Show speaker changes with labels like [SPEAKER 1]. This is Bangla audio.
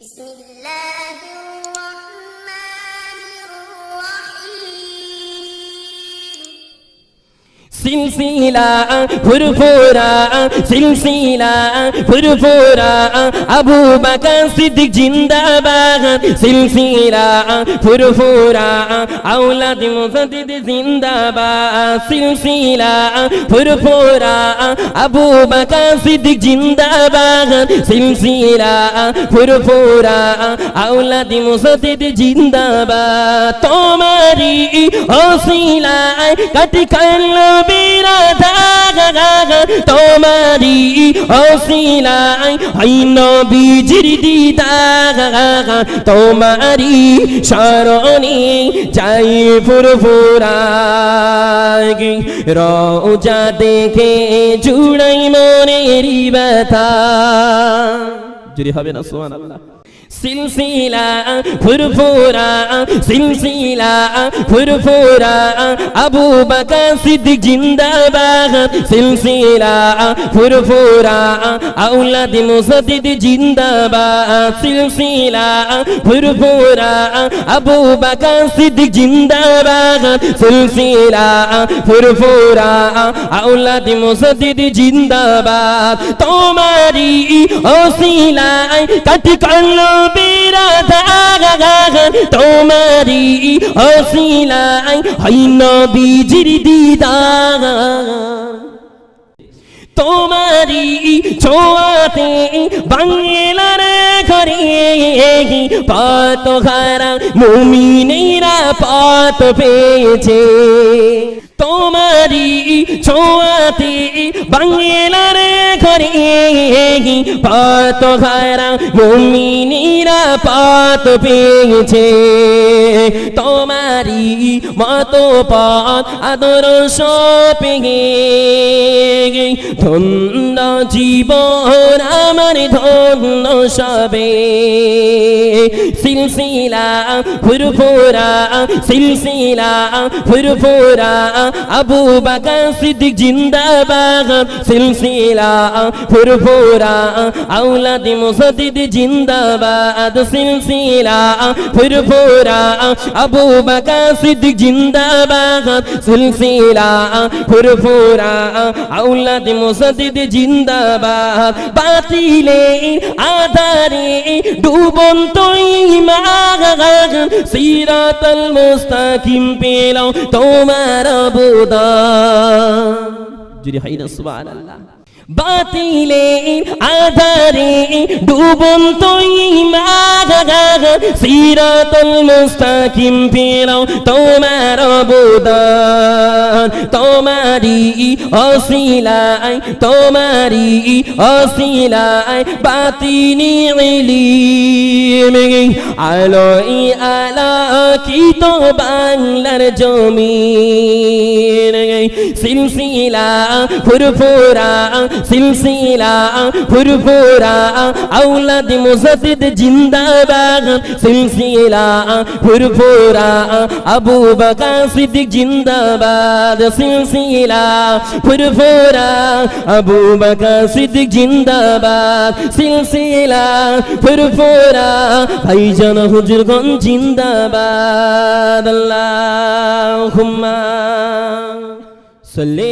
[SPEAKER 1] بسم الله
[SPEAKER 2] সিলসিলা, ফুরফুরা সিলসিলা, ফুরফুরা, আবু বকর সিদ্দিক জিন্দাবাদ, সিলসিলা, ফুরফুরা, আওলাদ মুসাদ্দিদ জিন্দাবাদ, সিলসিলা, ফুরফুরা, আবু বকর সিদ্দিক জিন্দাবাদ, সিলসিলা, ফুরফুরা, আওলাদ মুসাদ্দিদ জিন্দাবাদ। তোমারি ওসিলায় কাটি কালো তোমারি ওসিলায় হইন বিজির দিদা তোমারি শরণে যাই ফুরফুরাগে রোজা দেখে জুড়াই মনেরি ব্যথা হবে না আল্লাহ সিলসিলা ফুরফুরা সিলসিলা ফুরফুরা আবু বকর সিদ্দিক জিন্দাবাদ সিলসিলা ফুরফুরা আওলাদ মুসাদ্দিদ জিন্দাবাদ সিলসিলা ফুরফুরা আবু বকর সিদ্দিক জিন্দাবাদ সিলসিলা ফুরফুরা আওলাদ মুসাদ্দিদ জিন্দাবাদ তোমারি ওসিলায় কাটি কালো তোমারি ওসিলায় হইন বিজির দিদা তোমারি ছোয়াতে বাংলার ঘরে পাত হারা মুমিনেরা পাত পেয়েছে। তোমারি ছোয়াতে বাংলার ঘরে পাত হারা মুমিনেরা পাত পেয়েছে। তোমারি মত পথ আদর্শ পেয়ে ধন্য জীবন আমার, ধন্য সবে। সিলসিলা ফুরফুরা সিলসিলা ফুরফুরা, আবু বকর সিদ্দিক জিন্দাবাদ। সিলসিলা ফুরফুরা, আওলাদ মুসাদ্দিদ জিন্দাবাদ, সিলসিলা। ফুরফুরা, আবু বকর সিদ্দিক জিন্দাবাদ, সিলসিলা। ফুরফুরা, আওলাদ মুসাদ্দিদ জিন্দাবাদ। বাতিলে আধারে ডুবন্ত ইমান সিরাতাল মুস্তাকিম পেলাও তোমার বুদা যদি হয় না সুবহানাল্লাহ। বাতিলে আধারে ডুবন্ত ইমান সিরাতুল মুস্তাকিম পেলাও তোমার অবদান। তোমারি অসিলায় তোমারি অসিলায় বাতিনি ইলিম আলোই আলোকিত বাংলার জমিন। সিলসিলা ফুরফুরা সিলসিলা ফুরফুরা আওলাদ মুসাদ্দিদ জিন্দাবাদ। সিলসিলা ফুরফুরা আবু বকর সিদ্দিক জিন্দাবাদ। সিলসিলা ফুরফুরা আবু বকর সিদ্দিক জিন্দাবাদ। সিলসিলা ফুরফুরা ভাইজান হুজুরগণ জিন্দাবাদ। আল্লাহুম্মা সাল্লি